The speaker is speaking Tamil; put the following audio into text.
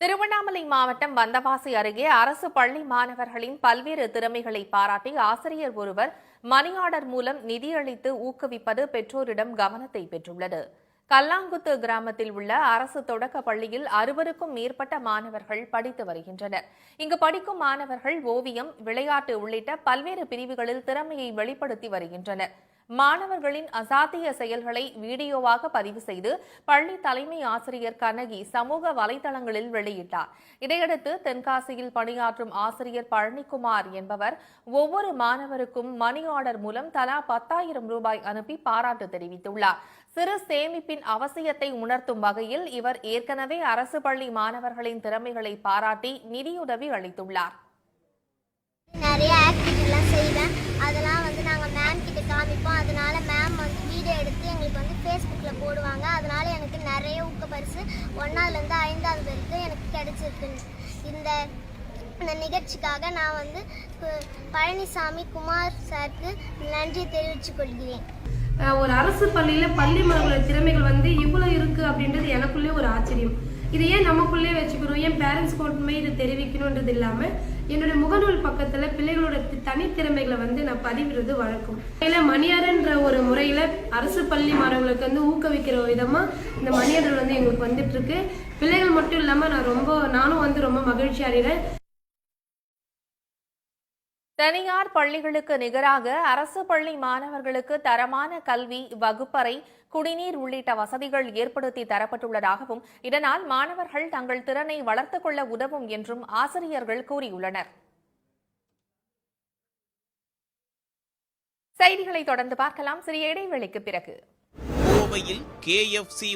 திருவண்ணாமலை மாவட்டம் வந்தவாசி அருகே அரசு பள்ளி மாணவர்களின் பல்வேறு திறமைகளை பாராட்டி ஆசிரியர் ஒருவர் மணி ஆர்டர் மூலம் நிதியளித்து ஊக்குவிப்பது பெற்றோரிடம் கவனத்தை பெற்றுள்ளது. கல்லாங்குத்து கிராமத்தில் உள்ள அரசு தொடக்க பள்ளியில் அறுபதுக்கும் மேற்பட்ட மாணவர்கள் படித்து வருகின்றனர். இங்கு படிக்கும் மாணவர்கள் ஓவியம் விளையாட்டு உள்ளிட்ட பல்வேறு பிரிவுகளில் திறமையை வெளிப்படுத்தி வருகின்றனர். மாணவர்களின் அசாத்திய செயல்களை வீடியோவாக பதிவு செய்து பள்ளி தலைமை ஆசிரியர் கண்ணகி சமூக வலைதளங்களில் வெளியிட்டார். இதையடுத்து தென்காசியில் பணியாற்றும் ஆசிரியர் பழனிக்குமார் என்பவர் ஒவ்வொரு மாணவருக்கும் மணி ஆர்டர் மூலம் தலா பத்தாயிரம் ரூபாய் அனுப்பி பாராட்டு தெரிவித்துள்ளார். சிறு சேமிப்பின் அவசியத்தை உணர்த்தும் வகையில் இவர் ஏற்கனவே அரசு பள்ளி மாணவர்களின் திறமைகளை பாராட்டி நிதியுதவி அளித்துள்ளார். நிறைய ஆக்டிவிட்டிலாம் செய்வேன். அதெல்லாம் வந்து நாங்கள் மேம் கிட்ட காமிப்போம் அதனால மேம் வந்து வீடியோ எடுத்து எங்களுக்கு வந்து ஃபேஸ்புக்கில் போடுவாங்க. அதனால எனக்கு நிறைய ஊக்க பரிசு. ஒன்றாவதுலேருந்து ஐந்தாவது வரைக்கும் எனக்கு கிடைச்சிருக்கு. இந்த இந்த நிகழ்ச்சிக்காக நான் வந்து பழனிசாமி குமார் சாருக்கு நன்றி தெரிவித்துக் கொள்கிறேன். ஒரு அரசு பள்ளியில் பள்ளி மாணவர்களோட திறமைகள் வந்து இவ்வளோ இருக்குது அப்படின்றது எனக்குள்ளே ஒரு ஆச்சரியம். இது ஏன் நமக்குள்ளே வச்சுக்கணும்? ஏன் பேரண்ட்ஸ் கொண்டுமே இது தெரிவிக்கணுன்றது இல்லாம என்னோட முகநூல் பக்கத்துல பிள்ளைகளோட தனித்திறமைகளை வந்து நான் பதிவிடுறது வழக்கம். இல்ல மணியாரன்ற ஒரு முறையில அரசு பள்ளி மாணவர்களுக்கு வந்து ஊக்குவிக்கிற விதமா இந்த மணியாரர் வந்து எங்களுக்கு வந்துட்டு இருக்கு பிள்ளைகள் மட்டும் இல்லாம நான் ரொம்ப நானும் வந்து ரொம்ப மகிழ்ச்சி அடைகிறேன். தனியார் பள்ளிகளுக்கு நிகராக அரசு பள்ளி மாணவர்களுக்கு தரமான கல்வி வகுப்பறை குடிநீர் உள்ளிட்ட வசதிகள் ஏற்படுத்தி தரப்பட்டுள்ளதாகவும் இதனால் மாணவர்கள் தங்கள் திறனை வளர்த்துக் கொள்ள உதவும் என்றும் ஆசிரியர்கள் கூறியுள்ளனர். செய்திகளை தொடர்ந்து பார்க்கலாம். சிறிய இடைவெளிக்கு பிறகு. கோவையில் கேஎஃப்சி